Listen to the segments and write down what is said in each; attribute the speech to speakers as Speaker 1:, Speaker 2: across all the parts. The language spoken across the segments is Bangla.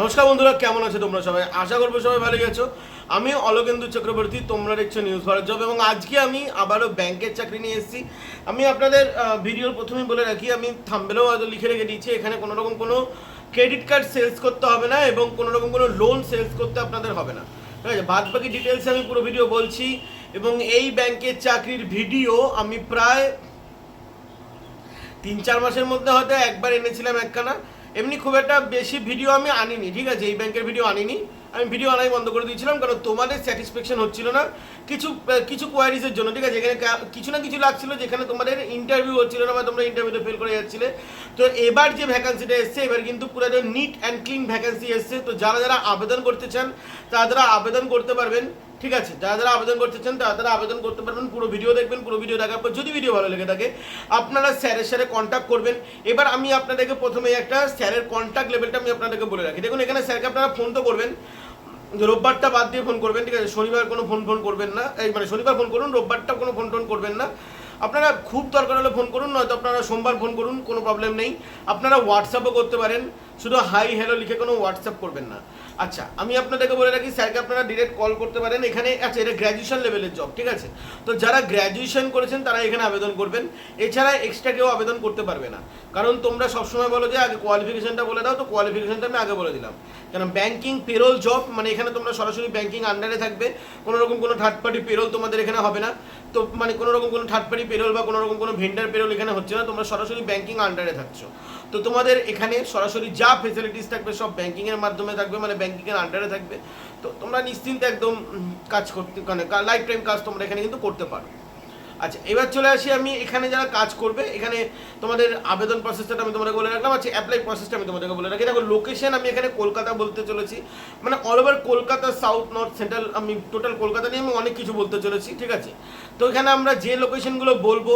Speaker 1: নমস্কার বন্ধুরা, কেমন আছো তোমরা সবাই? আশা করব সবাই ভালো গেছো আমি অলোকেন্দু চক্রবর্তী, তোমরা দেখছ নিউজ ভারত জব এবং আজকে আমি আবারও ব্যাংকের চাকরি নিয়ে এসেছি। আমি আপনাদের ভিডিওর প্রথমেই বলে রাখি, আমি থাম্বেলেও হয়তো লিখে রেখে দিয়েছি, এখানে কোনো রকম কোনো ক্রেডিট কার্ড সেলস করতে হবে না, এবং কোনো রকম কোনো লোন সেলস করতে আপনাদের হবে না। ঠিক আছে? বাদ বাকি ডিটেলসে আমি পুরো ভিডিও বলছি, এবং এই ব্যাংকের চাকরির ভিডিও আমি প্রায় তিন চার মাসের মধ্যে হয়তো একবার এনেছিলাম একখানা। এমনি খুব একটা বেশি ভিডিও আমি আনিনি, ঠিক আছে? এই ব্যাংকের ভিডিও আনিনি। আমি ভিডিও আনাই বন্ধ করে দিয়েছিলাম, কারণ তোমাদের স্যাটিসফ্যাকশন হচ্ছিল না কিছু কিছু কোয়ারিজের জন্য, ঠিক আছে? এখানে কিছু না কিছু লাগছিল, যেখানে তোমাদের ইন্টারভিউ হচ্ছিল না বা তোমরা ইন্টারভিউতে ফেল করে যাচ্ছিলে। তো এবার যে ভ্যাকান্সিটা এসছে, এবার কিন্তু পুরো নিট অ্যান্ড ক্লিন ভ্যাকান্সি এসছে। তো যারা যারা আবেদন করতে চান, তারা আবেদন করতে পারবেন ঠিক আছে, যারা যারা আবেদন করতে চান, তারা তারা আবেদন করতে পারবেন, পুরো ভিডিও দেখবেন, পুরো ভিডিও দেখার পর যদি ভিডিও ভালো লেগে থাকে, আপনারা স্যারের সাথে কন্ট্যাক্ট করবেন। এবার আমি আপনাদেরকে প্রথমে একটা স্যারের কন্ট্যাক্ট লেভেলটা আমি আপনাদেরকে বলে রাখি। দেখুন, এখানে স্যারকে আপনারা ফোন তো করবেন, রোববারটা বাদ দিয়ে ফোন করবেন, ঠিক আছে? শনিবার কোনো ফোন ফোন করবেন না, এই মানে শনিবার ফোন করুন রোববারটা কোনো ফোন টোন করবেন না। আপনারা খুব দরকার হলে ফোন করুন, নয়তো আপনারা সোমবার ফোন করুন, কোনো প্রবলেম নেই। আপনারা হোয়াটসঅ্যাপও করতে পারেন শুধু হাই হ্যালো লিখে কোনো হোয়াটসঅ্যাপ করবেন না। আচ্ছা আমি আপনাদেরকে বলে রাখি, স্যারকে আপনারা ডিরেক্ট কল করতে পারেন। এখানে আচ্ছা এটা গ্র্যাজুয়েশন লেভেলের জব ঠিক আছে? তো যারা গ্র্যাজুয়েশন করেছেন, তারা এখানে আবেদন করবেন। এছাড়া এক্সট্রা কেউ আবেদন করতে পারবে না। কারণ তোমরা সবসময় বলো যে, আগে কোয়ালিফিকেশনটা বলে দাও, তো কোয়ালিফিকেশনটা আমি আগে বলে দিলাম। কেন ব্যাঙ্কিং পেরোল জব মানে এখানে তোমরা সরাসরি ব্যাঙ্কিং আন্ডারে থাকবে। কোনো রকম কোনো থার্ড পার্টি পেরোল তোমাদের এখানে হবে না। তো মানে কোনো রকম কোনো থার্ড পার্টি পেরোল বা কোনো রকম কোনো ভেন্ডার পেরোল এখানে হচ্ছে না। তোমরা সরাসরি ব্যাঙ্কিং আন্ডারে থাকছো। তো তোমাদের এখানে সরাসরি যা ফেসিলিটিস থাকবে সব ব্যাংকিংয়ের মাধ্যমে থাকবে মানে ব্যাংকিংয়ের আন্ডারে থাকবে। তো তোমরা নিশ্চিন্তে একদম কাজ করতে মানে লাইফ টাইম কাজ তোমরা এখানে কিন্তু করতে পারো। আচ্ছা এবার চলে আসি আমি, এখানে যারা কাজ করবে, এখানে তোমাদের আবেদন প্রসেসটা আমি তোমাদের বলে রাখলাম। আচ্ছা অ্যাপ্লাই প্রসেসটা আমি তোমাদেরকে বলে রাখি। দেখো লোকেশন আমি এখানে কলকাতা বলতে চলেছি। মানে all over Kolkata south north central আমি টোটাল কলকাতা নিয়ে আমি অনেক কিছু বলতে চলেছি, ঠিক আছে? তো এখানে আমরা যে লোকেশনগুলো বলব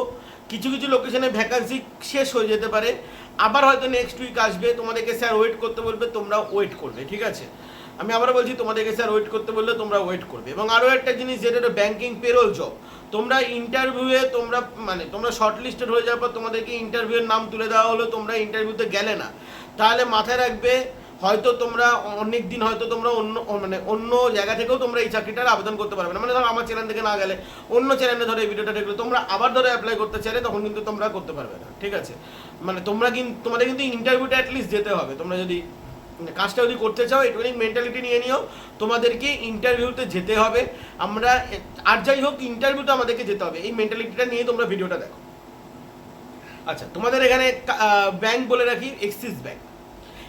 Speaker 1: কিছু কিছু লোকেশনে ভ্যাকান্সি শেষ হয়ে যেতে পারে। আবার হয়তো নেক্সট উইক আসবে, তোমাদেরকে স্যার ওয়েট করতে বলবে তোমরা ওয়েট করবে, ঠিক আছে? আমি আবার বলছি, তোমাদেরকে স্যার ওয়েট করতে বললে তোমরা ওয়েট করবে। এবং আরও একটা জিনিস, যেটা হলো ব্যাংকিং পেরোল জব তোমরা ইন্টারভিউয়ে তোমরা মানে তোমরা শর্ট লিস্টেড হয়ে যাওয়ার পর তোমাদেরকে ইন্টারভিউয়ের নাম তুলে দেওয়া হলো, তোমরা ইন্টারভিউতে গেলে না। তাহলে মাথায় রাখবে হয়তো তোমরা অনেক দিন হয়তো তোমরা অন্য মানে অন্য জায়গা থেকেও তোমরা এই চাকরিটার আবেদন করতে পারবে না। মানে ধরো আমার চ্যানেল থেকে না গেলে অন্য চ্যানেলে ধরো এই ভিডিওটা দেখলে তোমরা আবার ধরো অ্যাপ্লাই করতে চাইলে তখন কিন্তু তোমরা করতে পারবে না, ঠিক আছে? মানে তোমরা কিন্তু তোমাদের কিন্তু ইন্টারভিউটা অ্যাটলিস্ট যেতে হবে। তোমরা যদি কাজটা যদি করতে চাও একটুখানি মেন্টালিটি নিয়ে নিও, তোমাদেরকে ইন্টারভিউতে যেতে হবে। আমরা আর যাই হোক ইন্টারভিউতে আমাদেরকে যেতে হবে। এই মেন্টালিটিটা নিয়ে তোমরা ভিডিওটা দেখো। আচ্ছা তোমাদের এখানে ব্যাংক বলে রাখি এক্সিস ব্যাংক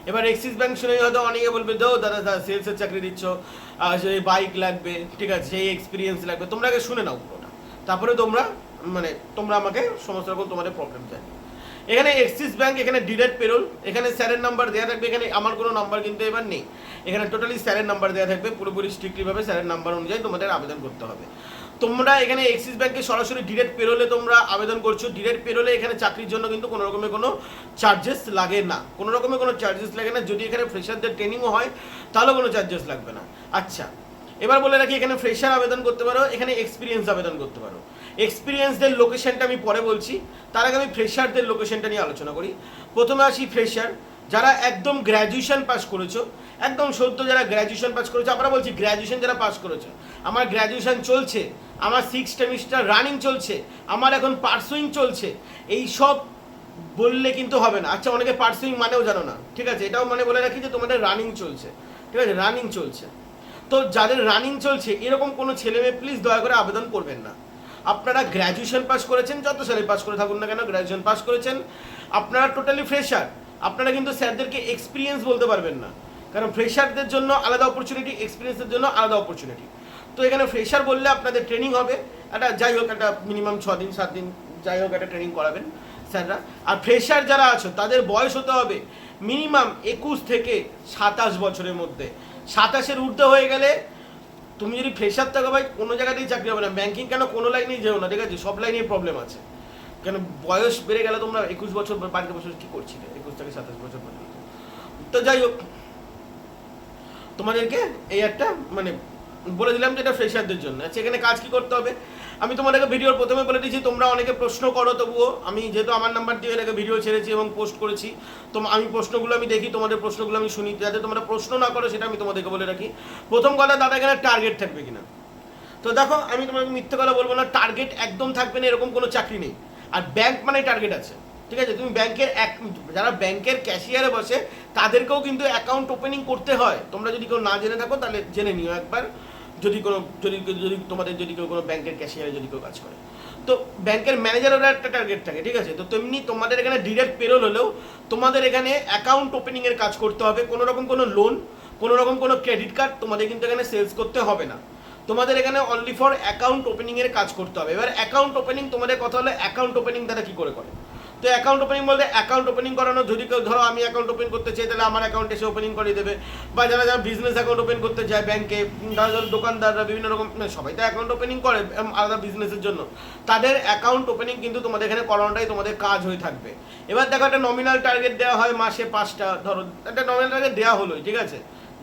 Speaker 1: এবার এক্সিস ব্যাংক শুনে হয়তো অনেকে বলবে, দাও দাদা দাদা সেলসের চাকরি দিচ্ছ সেই বাইক লাগবে, ঠিক আছে, সেই এক্সপিরিয়েন্স লাগবে। তোমরা আগে শুনে নাও পুরোটা। তারপরে তোমরা মানে তোমরা আমাকে সমস্ত রকম তোমাদের প্রবলেম জানিও এখানে এক্সিস ব্যাংক এখানে ডিরেক্ট পেরোল এখানে স্যারের নাম্বার দেওয়া থাকবে, এখানে আমার কোনো নাম্বার কিন্তু এবার নেই। এখানে টোটালি স্যারের নাম্বার দেওয়া থাকবে, পুরোপুরি স্ট্রিক্টলিভাবে স্যারের নাম্বার অনুযায়ী তোমাদের আবেদন করতে হবে। তোমরা এখানে এক্সিস ব্যাংকে সরাসরি ডিরেক্ট পেরোলে তোমরা আবেদন করছ। ডিরেক্ট পেরোলে এখানে চাকরির জন্য কিন্তু কোনো রকমের কোনো চার্জেস লাগে না। কোনো রকমের কোনো চার্জেস লাগে না। যদি এখানে ফ্রেশারদের ট্রেনিংও হয় তাহলেও কোনো চার্জেস লাগবে না। আচ্ছা এবার বলে রাখি, এখানে ফ্রেশার আবেদন করতে পারো, এখানে এক্সপিরিয়েন্স আবেদন করতে পারো। এক্সপিরিয়েন্সদের লোকেশনটা আমি পরে বলছি। তার আগে আমি ফ্রেশারদের লোকেশনটা নিয়ে আলোচনা করি। প্রথমে আসি ফ্রেশার যারা একদম গ্র্যাজুয়েশন পাস করেছ, একদম সদ্য যারা গ্র্যাজুয়েশন পাস করেছ, আমরা বলছি গ্র্যাজুয়েশন যারা পাস করেছ। আমার গ্র্যাজুয়েশন চলছে আমার সিক্স সেমিস্টার রানিং চলছে, আমার এখন পার্সুইং চলছে, এই সব বললে কিন্তু হবে না। আচ্ছা অনেকে পার্সুইং মানেও জানো না, ঠিক আছে? এটাও মানে বলে রাখি যে তোমাদের রানিং চলছে, ঠিক আছে? রানিং চলছে। তো যাদের রানিং চলছে, এরকম কোনো ছেলে মেয়ে প্লিজ দয়া করে আবেদন করবেন না। আপনারা গ্র্যাজুয়েশন পাস করেছেন, যত সালে পাস করে থাকুন না কেন গ্র্যাজুয়েশন পাস করেছেন, আপনারা টোটালি ফ্রেশার আপনারা কিন্তু স্যারদেরকে এক্সপিরিয়েন্স বলতে পারবেন না। কারণ ফ্রেশারদের জন্য আলাদা অপরচুনিটি এক্সপিরিয়েন্সের জন্য আলাদা অপরচুনিটি তো এখানে ফ্রেশার বললে আপনাদের ট্রেনিং হবে। একটা যাই হোক, একটা মিনিমাম ছ দিন, সাত দিন যাই হোক, একটা ট্রেনিং করাবেন স্যাররা। আর ফ্রেশার যারা আছো, তাদের বয়স হতে হবে মিনিমাম একুশ থেকে সাতাশ বছরের মধ্যে। সাতাশের ঊর্ধ্বে হয়ে গেলে তুমি যদি ফ্রেশার থাকো ভাই, কোনো জায়গাতেই চাকরি হবে না। ব্যাংকিং কেন? কোনো লাইনেই যেও না, ঠিক আছে? সব লাইনেই প্রবলেম আছে। কেন? বয়স বেড়ে গেলে তোমরা একুশ বছর বা বাড়িতে বছর কী করছিলে? একুশ থেকে সাতাশ বছর পর্যন্ত। তো যাই হোক তোমাদেরকে এই একটা মানে বলে দিলাম যে এটা ফ্রেশারদের জন্য। আচ্ছা এখানে কাজ কি করতে হবে? আমি তোমাদেরকে ভিডিওর প্রথমে বলে দিয়েছি তোমরা অনেকে প্রশ্ন করো তবুও। আমি যেহেতু আমার নাম্বার দিয়ে এটাকে ভিডিও ছেড়েছি এবং পোস্ট করেছি, তো আমি প্রশ্নগুলো আমি দেখি, তোমাদের প্রশ্নগুলো আমি শুনি। যাতে তোমরা প্রশ্ন না করো, সেটা আমি তোমাদেরকে বলে রাখি। প্রথম কথা, দাদা, এখানে টার্গেট থাকবে কিনা? তো দেখো, আমি তোমাকে মিথ্যে কথা বলব না টার্গেট একদম থাকবে না, এরকম কোনো চাকরি নেই। আর ব্যাংক মানে টার্গেট আছে। ঠিক আছে? তুমি ব্যাংকের এক যারা ব্যাংকের ক্যাশিয়ারে বসে তাদেরকেও কিন্তু অ্যাকাউন্ট ওপেনিং করতে হয়। তোমরা যদি কেউ না জেনে থাকো, তাহলে জেনে নিও একবার। যদি কোনো, যদি যদি তোমাদের, যদি কেউ কোনো ব্যাংকের ক্যাশিয়ারে যদি কেউ কাজ করে। তো ব্যাংকের ম্যানেজারেরও একটা টার্গেট থাকে, ঠিক আছে? তো তেমনি তোমাদের এখানে ডিরেক্ট পেরোল হলেও তোমাদের এখানে অ্যাকাউন্ট ওপেনিংয়ের কাজ করতে হবে। কোনো রকম কোনো লোন কোনো রকম কোনো ক্রেডিট কার্ড তোমাদের কিন্তু এখানে সেলস করতে হবে না। তোমাদের এখানে অনলি ফর অ্যাকাউন্ট ওপেনিংয়ের কাজ করতে হবে। এবার অ্যাকাউন্ট ওপেনিং তোমাদের কথা হলো অ্যাকাউন্ট ওপেনিং তারা কী করে করে? তো অ্যাকাউন্ট ওপেনিং বলতে অ্যাকাউন্ট ওপেনিং করানো, যদি কেউ ধরো আমি অ্যাকাউন্ট ওপেন করতে চাই, তাহলে আমার অ্যাকাউন্ট এসে ওপেনিং করে দেবে। বা যারা যারা বিজনেস অ্যাকাউন্ট ওপেন করতে চায় ব্যাংকে তারা যারা দোকানদাররা বিভিন্ন রকম মানে সবাই তো অ্যাকাউন্ট ওপেনিং করে আলাদা বিজনেসের জন্য। তাদের অ্যাকাউন্ট ওপেনিং কিন্তু তোমাদের এখানে করানোটাই তোমাদের কাজ হয়ে থাকবে। এবার দেখো একটা নমিনাল টার্গেট দেওয়া হয় মাসে পাঁচটা, ধরো, একটা নমিনাল টার্গেট দেওয়া হলোই, ঠিক আছে?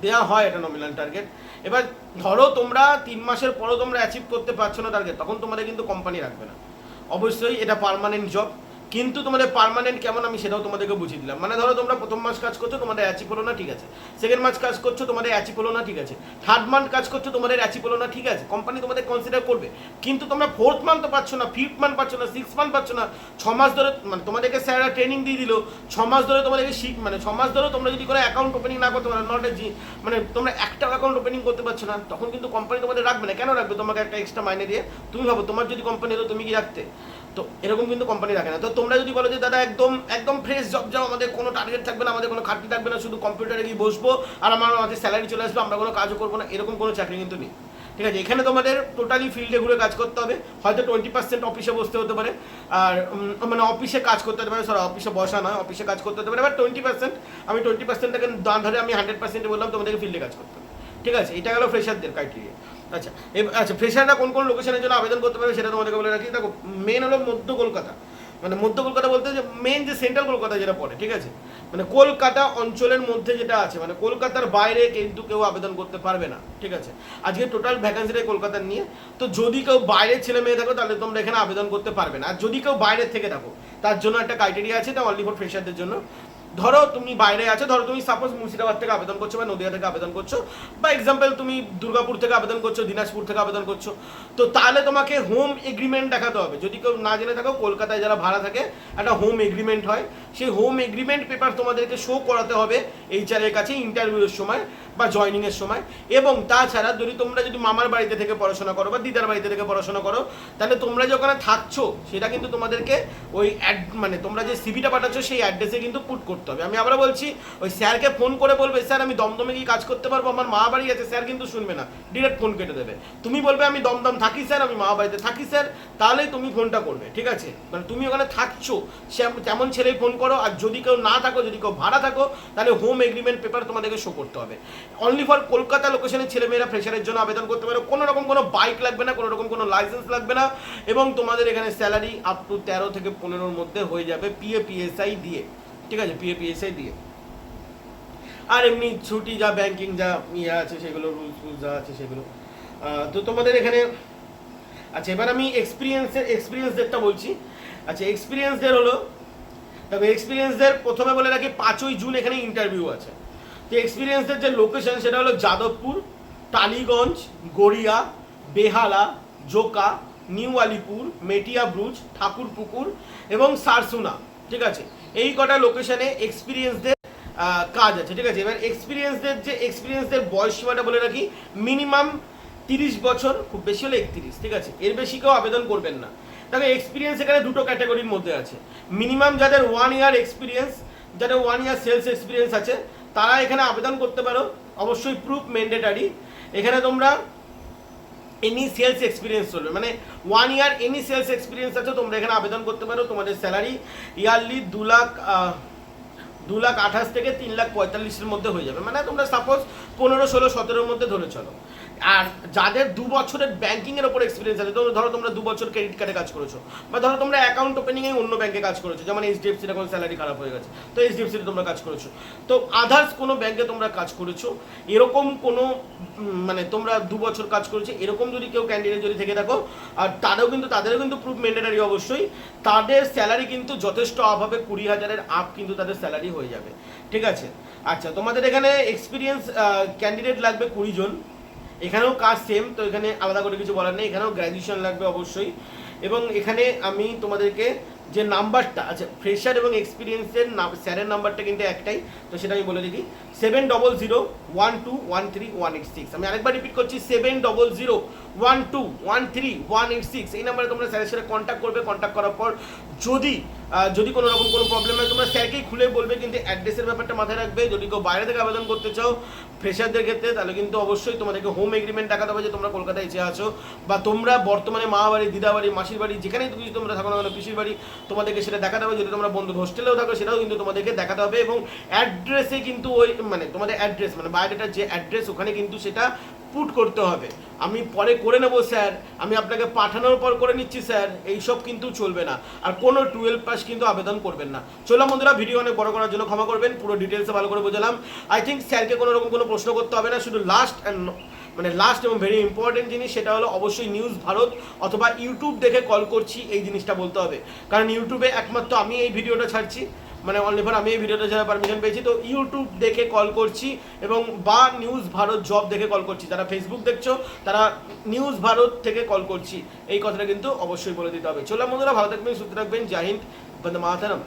Speaker 1: দেওয়া হয় এটা নমিনাল টার্গেট এবার ধরো তোমরা তিন মাসের পরও তোমরা অ্যাচিভ করতে পারছ না টার্গেট তখন তোমাদের কিন্তু কোম্পানি রাখবে না। অবশ্যই এটা পার্মানেন্ট জব কিন্তু তোমাদের পার্মানেন্ট কেমন আমি সেটাও তোমাদেরকে বুঝিয়ে দিলাম। মানে ধরো তোমরা প্রথম মাস কাজ করছ, তোমাদের অ্যাচিভ হলো না, ঠিক আছে। সেকেন্ড মাস কাজ করছ, তোমাদের অ্যাচিভ হলো না, ঠিক আছে। থার্ড মান্থ কাজ করছ, তোমাদের অ্যাচিভ হলো না, ঠিক আছে। কোম্পানি তোমাদের কনসিডার করবে। কিন্তু তোমরা ফোর্থ মান্থ পাচ্ছ না ফিফথ মান্থ পাচ্ছ না সিক্স মান্থ পাচ্ছ না। ছ মাস ধরে মানে তোমাদেরকে স্যাররা ট্রেনিং দিয়ে দিল, ছ মাস ধরে তোমাদেরকে শিখ মানে ছ মাস ধরে তোমরা যদি করে অ্যাকাউন্ট ওপেনিং না করতে পারো নট এ জি মানে তোমরা একটা অ্যাকাউন্ট ওপেনিং করতে পারছ না, তখন কিন্তু কোম্পানি তোমাদের রাখবে না। কেন রাখবে? তোমাকে একটা এক্সট্রা মাইনে দিয়ে। তুমি ভাবো, তোমার যদি কোম্পানি হতো তুমি কি রাখতে? তো এরকম কিন্তু কোম্পানি রাখে না। তো তোমরা যদি বলো যে, দাদা, একদম একদম ফ্রেশ জব যাও আমাদের কোনো টার্গেট থাকবে না, আমাদের কোনো খাটনি থাকবে না, শুধু কম্পিউটারে গিয়ে বসবো আর আমার আমাদের স্যালারি চলে আসবে, আমরা কোনো কাজও করব না, এরকম কোনো চাকরি কিন্তু নেই। ঠিক আছে? এখানে তোমাদের টোটালি ফিল্ডে ঘুরে কাজ করতে হবে। হয়তো টোয়েন্টি পার্সেন্ট অফিসে বসতে হতে পারে আর মানে অফিসে কাজ করতে হতে পারে। সরি অফিসে বসা নয় অফিসে কাজ করতে হতে পারে। এবার টোয়েন্টি পার্সেন্ট আমি টোয়েন্টি পার্সেন্টটাকে দান ধরে আমি হান্ড্রেড পার্সেন্টে বললাম, তোমাদেরকে ফিল্ডে কাজ করতে হবে। ঠিক আছে? এটা গেলো ফ্রেশারদের ক্রাইটেরিয়া আচ্ছা আচ্ছা ফ্রেশাররা কোন কোন লোকেশনের জন্য আবেদন করতে পারবে সেটা তোমাদেরকে বলে রাখি। দেখো মেন হলো মধ্য কলকাতা। মানে মধ্য কলকাতা বলতে যে মেন যে সেন্ট্রাল কলকাতা যেটা পড়ে, ঠিক আছে? মানে কলকাতা অঞ্চলের মধ্যে যেটা আছে মানে কলকাতার বাইরে কিন্তু কেউ আবেদন করতে পারবে না, ঠিক আছে? আজকে টোটাল ভ্যাকান্সিটা কলকাতার নিয়ে। তো যদি কেউ বাইরের ছেলে মেয়ে থাকো তাহলে তোমরা এখানে আবেদন করতে পারবে না। আর যদি কেউ বাইরের থেকে থাকো তার জন্য একটা ক্রাইটেরিয়া আছে তা অনলি ফর ফ্রেশারদের জন্য। ধরো তুমি বাইরে আছো, ধরো তুমি সাপোজ মুর্শিদাবাদ থেকে আবেদন করছ বা নদিয়া থেকে আবেদন করছ, বা এক্সাম্পল তুমি দুর্গাপুর থেকে আবেদন করছ, দিনাজপুর থেকে আবেদন করছ, তো তাহলে তোমাকে হোম এগ্রিমেন্ট দেখাতে হবে। যদি কেউ না জেনে থাকো, কলকাতায় যারা ভাড়া থাকে একটা হোম এগ্রিমেন্ট হয়। সেই হোম এগ্রিমেন্ট পেপার তোমাদেরকে শো করাতে হবে এইচআর এর কাছে ইন্টারভিউয়ের সময় বা জয়নিং এর সময়। এবং তাছাড়া যদি তোমরা যদি মামার বাড়িতে থেকে পড়াশোনা করো বা দিদার বাড়িতে থেকে পড়াশোনা করো, তাহলে তোমরা যে ওখানে থাকছো, সেটা কিন্তু তোমাদেরকে ওই অ্যাড মানে তোমরা যে সিভিটা পাঠাচ্ছ, সেই অ্যাড্রেসে কিন্তু পুট করতে হবে। আমি আবার বলছি, ওই স্যারকে ফোন করে বলবে, স্যার, আমি দমদমে গিয়ে কাজ করতে পারব? আমার মা বাড়ি আছে। স্যার কিন্তু শুনবে না। ডিরেক্ট ফোন কেটে দেবে। তুমি বলবে, আমি দমদম থাকি, স্যার। আমি মা বাড়িতে থাকি, স্যার। তাহলেই তুমি ফোনটা করবে, ঠিক আছে? মানে তুমি ওখানে থাকছো। তেমন ছেলে ফোন করো, আর যদি কেউ না থাকো, যদি কেউ ভাড়া থাকো, তাহলে হোম এগ্রিমেন্ট পেপার তোমাদেরকে শো করতে হবে। অনলি ফর কলকাতা লোকেশনের ছেলেমেয়েরা ফ্রেশারের জন্য আবেদন করতে পারো। কোনো রকম কোনো বাইক লাগবে না, কোনো রকম কোনো লাইসেন্স লাগবে না, এবং তোমাদের এখানে স্যালারি আপ টু তেরো থেকে পনেরোর মধ্যে হয়ে যাবে পিএ পিএসআই দিয়ে। ঠিক আছে? পিএ পিএসআই দিয়ে। আর এমনি ছুটি যা ব্যাংকিং যা ইয়ে আছে, সেগুলো রুলস ফুলস যা আছে, সেগুলো। তো তোমাদের এখানে আচ্ছা এবার আমি এক্সপিরিয়েন্সের এক্সপিরিয়েন্সদেরটা বলছি। আচ্ছা এক্সপিরিয়েন্সদের হলো, দেখো এক্সপিরিয়েন্সদের প্রথমে বলে রাখি, পাঁচই জুন এখানে ইন্টারভিউ আছে। তো এক্সপিরিয়েন্সদের যে লোকেশন সেটা হলো যাদবপুর, টালিগঞ্জ, গড়িয়া, বেহালা, জোকা, নিউ আলিপুর, মেটিয়া ব্রুজ, ঠাকুরপুকুর এবং সারসুনা, ঠিক আছে? এই কটা লোকেশনে এক্সপিরিয়েন্সদের কাজ আছে, ঠিক আছে? এবার এক্সপিরিয়েন্সদের যে এক্সপিরিয়েন্সদের বয়স সীমাটা বলে রাখি মিনিমাম তিরিশ বছর, খুব বেশি হলে একত্রিশ, ঠিক আছে? এর বেশি কেউ আবেদন করবেন না। দেখো এক্সপিরিয়েন্স এখানে দুটো ক্যাটাগরির মধ্যে আছে। মিনিমাম যাদের ওয়ান ইয়ার এক্সপিরিয়েন্স যাদের ওয়ান ইয়ার সেলস এক্সপিরিয়েন্স আছে, তারা এখানে আবেদন করতে পারো। অবশ্যই প্রুফ ম্যান্ডেটারি এখানে তোমরা এনি সেলস এক্সপিরিয়েন্স চলবে। মানে one year any sales experience আছে, তোমরা এখানে আবেদন করতে পারো। তোমাদের স্যালারি ইয়ারলি দু লাখ দু লাখ আঠাশ থেকে তিন লাখ পঁয়তাল্লিশের মধ্যে হয়ে যাবে। মানে তোমরা সাপোজ পনেরো, ষোলো, সতেরোর মধ্যে ধরে চলো। আর যাদের দু বছরের ব্যাংকিং এর উপর এক্সপিরিয়েন্স আছে, ধরো ধরো তোমরা দু বছর ক্রেডিট কার্ডে কাজ করেছ, বা ধরো তোমরা অ্যাকাউন্ট ওপেনিং এ অন্য ব্যাংকে কাজ করেছ, যেমন এইচডিএফসির এখন স্যালারি খারাপ হয়ে গেছে, তো এইচডিএফসিতে তোমরা কাজ করেছ। তো আদার্স কোনো ব্যাংকে তোমরা কাজ করেছ, এরকম কোনো মানে তোমরা দু বছর কাজ করেছ, এরকম যদি কেউ ক্যান্ডিডেট যদি থেকে থাকো, আর তারাও কিন্তু, তাদেরও কিন্তু প্রুফ মেন্ডেটারি অবশ্যই, তাদের স্যালারি কিন্তু যথেষ্ট অভাবে কুড়ি হাজারের আপ কিন্তু তাদের স্যালারি হয়ে যাবে, ঠিক আছে? আচ্ছা তোমাদের এখানে এক্সপিরিয়েন্স ক্যান্ডিডেট লাগবে কুড়ি জন এখানেও কাজ সেম তো এখানে আলাদা করে কিছু বলার নেই, এখানেও গ্র্যাজুয়েশন লাগবে অবশ্যই। এবং এখানে আমি তোমাদেরকে যে নাম্বারটা আচ্ছা ফ্রেশার এবং এক্সপিরিয়েন্সের স্যারের নাম্বারটা কিন্তু একটাই, তো সেটা আমি বলে দিই। Seven double zero one two one three one eight six আমি আরেকবার রিপিট করছি seven double zero one two one three one eight six এই নাম্বারে তোমরা স্যারের সাথে কন্ট্যাক্ট করবে কন্ট্যাক্ট করার পর যদি যদি কোনো রকম কোনো প্রবলেম হয়, তোমরা স্যারকেই খুলে বলবে, কিন্তু অ্যাড্রেসের ব্যাপারটা মাথায় রাখবে। যদি কেউ বাইরে থেকে আবেদন করতে চাও ফ্রেশারদের ক্ষেত্রে, তাহলে কিন্তু অবশ্যই তোমাদেরকে হোম এগ্রিমেন্ট দেখাতে হবে যে তোমরা কলকাতায় এসে আছো, বা তোমরা বর্তমানে মা বাড়ি, দিদা বাড়ি, মাসির বাড়ি, যেখানেই তুমি তোমরা থাকো না পিসির বাড়ি তোমাদেরকে সেটা দেখাতে হবে। যদি তোমরা বন্ধুর হোস্টেলেও থাকো, সেটাও কিন্তু তোমাদেরকে দেখাতে হবে এবং অ্যাড্রেসে কিন্তু ওই মানে তোমাদের অ্যাড্রেস মানে বায়োডাটার যে অ্যাড্রেস ওখানে কিন্তু সেটা পুট করতে হবে। আমি পরে করে নেব, স্যার। আমি আপনাকে পাঠানোর পর করে নিচ্ছি, স্যার। এইসব কিন্তু চলবে না। আর কোনো টুয়েলভ পাস কিন্তু আবেদন করবেন না। চলো বন্ধুরা, ভিডিও অনেক বড় করার জন্য ক্ষমা করবেন। পুরো ডিটেলসে ভালো করে বোঝালাম। আই থিঙ্ক স্যারকে কোনো রকম কোনো প্রশ্ন করতে হবে না। শুধু লাস্ট অ্যান্ড মানে লাস্ট এবং ভেরি ইম্পর্টেন্ট জিনিস, সেটা হলো অবশ্যই নিউজ ভারত অথবা ইউটিউব দেখে কল করছি, এই জিনিসটা বলতে হবে। কারণ ইউটিউবে একমাত্র আমি এই ভিডিওটা ছাড়ছি। মানে অনলি ফর আমি এই ভিডিওটা যারা পারমিশন পেয়েছি, তো ইউটিউব দেখে কল করছি এবং বা নিউজ ভারত জব দেখে কল করছি। যারা ফেসবুক দেখছ, তারা নিউজ ভারত থেকে কল করছি। এই কথাটা কিন্তু অবশ্যই বলে দিতে হবে। চলো বন্ধুরা, ভালো থাকবেন, সুস্থ থাকবেন। জাহিন্দ বন্দে মাতারাম।